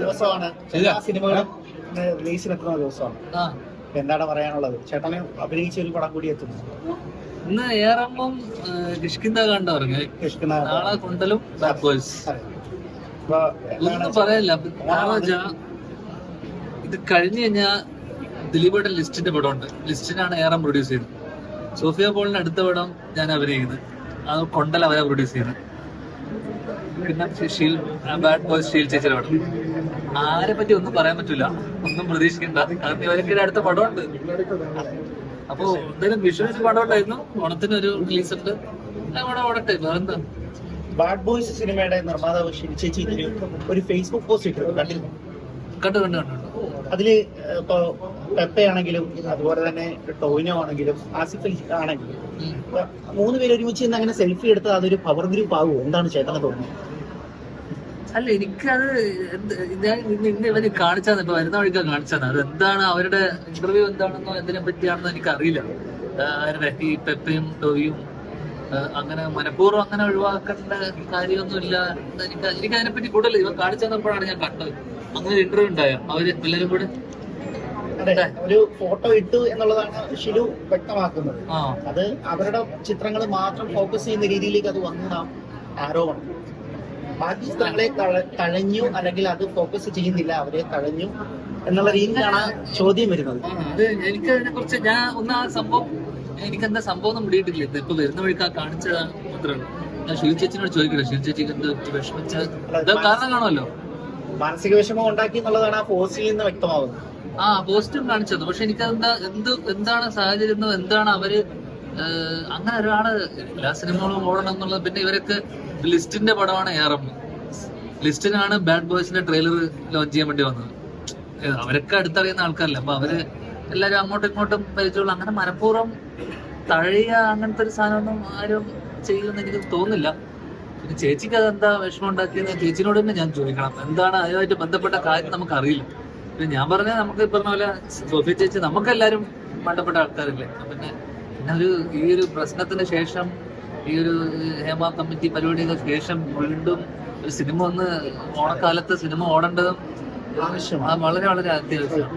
ദിവസമാണ്. എല്ലാ സിനിമകളും റിലീസിന് എത്തുന്ന ദിവസമാണ്. എന്താണ് പറയാനുള്ളത്? ചേട്ടനെ അഭിനയിച്ച ഒരു പടം കൂടി എത്തുന്നു. ഇന്ന് ഏറമ്പം കിഷ്കിന്ത കണ്ട പറഞ്ഞു നാളെ കുണ്ടലും ഒന്നും പറയല്ല. ഇത് കഴിഞ്ഞു കഴിഞ്ഞാ ദിലീപേട്ടൻ ലിസ്റ്റിന്റെ പടമുണ്ട്. ലിസ്റ്റിനാണ് ഏറം പ്രൊഡ്യൂസ് ചെയ്യുന്നത് സോഫിയ പോളിന്റെ അടുത്ത പടം ഞാൻ അഭിനയിക്കുന്നത്. അത് കൊണ്ടൽ അവരെ പ്രൊഡ്യൂസ് ചെയ്യുന്നത് പിന്നെ ഷീൽ ബാഡ് ബോയ്സ് ഷീൽ ചേച്ചിയുടെ പടം. ആരെ പറ്റി ഒന്നും പറയാൻ പറ്റൂല. ഒന്നും പ്രതീക്ഷിക്കണ്ട. കാരണം ഇവരൊക്കെ അടുത്ത പടമുണ്ട്. അപ്പോ എന്തായാലും വിഷുവിന് പടം ഉണ്ടായിരുന്നു. ഓണത്തിന് ഒരു റിലീസ് ഉണ്ട്. അവിടെ ഓടട്ടെ. വേറെന്താ? ബാഡ് ബോയ്സ് സിനിമയുടെ നിർമ്മാതാവ് ഷിനി ചേച്ചി ഒരു ഫേസ്ബുക്ക് പോസ്റ്റ് ഇട്ടു കണ്ടു കണ്ടു കണ്ടു. അതിൽ പെപ്പയാണെങ്കിലും അതുപോലെ തന്നെ ടോയിനോ ആണെങ്കിലും ആസിഫ് ആണെങ്കിലും മൂന്ന് പേര് ഒരുമിച്ച് നിന്ന് അങ്ങനെ സെൽഫി എടുത്ത് അതൊരു പവർ ഗ്രൂപ്പ് ആകുമോ എന്താണ് ചേട്ടന് തോന്നുന്നത്? അല്ല എനിക്കത് ഞാൻ ഇവർ കാണിച്ചാന്ന് ഇപ്പൊ വരുന്ന വഴിക്ക് കാണിച്ചാന്ന് അത് എന്താണ് അവരുടെ ഇന്റർവ്യൂ എന്താണെന്നോ എന്തിനെ പറ്റിയാണെന്നോ എനിക്ക് അറിയില്ല അവരുടെ ഈ പെപ്പയും ടോയും അങ്ങനെ മനഃപൂർവം അങ്ങനെ ഒഴിവാക്കേണ്ട കാര്യമൊന്നുമില്ല ഇല്ല എനിക്ക് എനിക്ക് അതിനെപ്പറ്റി കൂടുതൽ ഇവ കാണിച്ചു തന്നപ്പോഴാണ് ഞാൻ കണ്ടത്. അങ്ങനെ ഇന്റർവ്യൂ ഉണ്ടായോ? അവർ എല്ലാരും കൂടെ? അതെ ഒരു ഫോട്ടോ ഇട്ടു എന്നുള്ളതാണ് ഷിലു വ്യക്തമാക്കുന്നത്. അത് അവരുടെ ചിത്രങ്ങൾ മാത്രം ഫോക്കസ് ചെയ്യുന്ന രീതിയിലേക്ക് അത് വന്നതാണ് ആരോപണം. ബാക്കി ചിത്രങ്ങളെ കഴഞ്ഞു തഴഞ്ഞു അല്ലെങ്കിൽ അത് ഫോക്കസ് ചെയ്യുന്നില്ല അവരെ തഴഞ്ഞു എന്നുള്ള രീതിയിലാണ് ചോദ്യം വരുന്നത്. അത് എനിക്ക് അതിനെ കുറിച്ച് ഞാൻ ഒന്ന് ആ സംഭവം എനിക്ക് എന്താ സംഭവം ഒന്നും പിടിയിട്ടില്ല ഇപ്പൊ വരുന്ന വഴിക്ക് ആ കാണിച്ചതാണ് മാത്രമേ ഉള്ളൂ. ഞാൻ ഷിവ ചേച്ചിനോട് ചോദിക്കട്ടെ? ഷിവ ചേച്ചിക്ക് എന്ത് വിഷമിച്ച? കാരണം കാണുമല്ലോ മാനസിക വിഷമം ഉണ്ടാക്കി എന്നുള്ളതാണ് ആ പോസ്റ്റ് ചെയ്യുന്ന വ്യക്തമാവുന്നത്. ആ പോസ്റ്റും കാണിച്ചത്. പക്ഷെ എനിക്ക് എന്താ എന്ത് എന്താണ് സാഹചര്യം എന്താണ് അവർ അങ്ങനെ ഒരാൾ എല്ലാ സിനിമകളും ഓടണം എന്നുള്ളത് പിന്നെ ഇവരൊക്കെ ലിസ്റ്റിന്റെ പടമാണ് ഏറം ലിസ്റ്റിനാണ് ബാഡ് ബോയ്സിന്റെ ട്രെയിലർ ലോഞ്ച് ചെയ്യാൻ വേണ്ടി വന്നത്. അവരൊക്കെ അടുത്തറിയുന്ന ആൾക്കാരല്ല. അപ്പൊ അവർ എല്ലാരും അങ്ങോട്ടും ഇങ്ങോട്ടും പരിചയമുള്ള അങ്ങനെ മനഃപൂർവം തഴയ അങ്ങനത്തെ ഒരു സാധനമൊന്നും ആരും ചെയ്യുമെന്ന് എനിക്ക് തോന്നുന്നില്ല. പിന്നെ ചേച്ചിക്ക് അതെന്താ വിഷമം ഉണ്ടാക്കിയെന്ന് ചേച്ചിനോട് തന്നെ ഞാൻ ചോദിക്കണം. എന്താണ് അതുമായിട്ട് ബന്ധപ്പെട്ട കാര്യം നമുക്ക് അറിയില്ല പിന്നെ ഞാൻ പറഞ്ഞ നമുക്ക് പറഞ്ഞ പോലെ സോഫിയ ചേച്ചി നമുക്കെല്ലാരും ബന്ധപ്പെട്ട ആൾക്കാരല്ലേ. പിന്നെ പിന്നെ ഒരു ഈ ഒരു പ്രശ്നത്തിന് ശേഷം ഈ ഒരു ഹേമ കമ്മിറ്റി പരിപാടിക്ക് ശേഷം വീണ്ടും ഒരു സിനിമ ഒന്ന് ഓണക്കാലത്ത് സിനിമ ഓടേണ്ടതും ആവശ്യമാണ്. ആ വളരെ വളരെ അത്യാവശ്യമാണ്.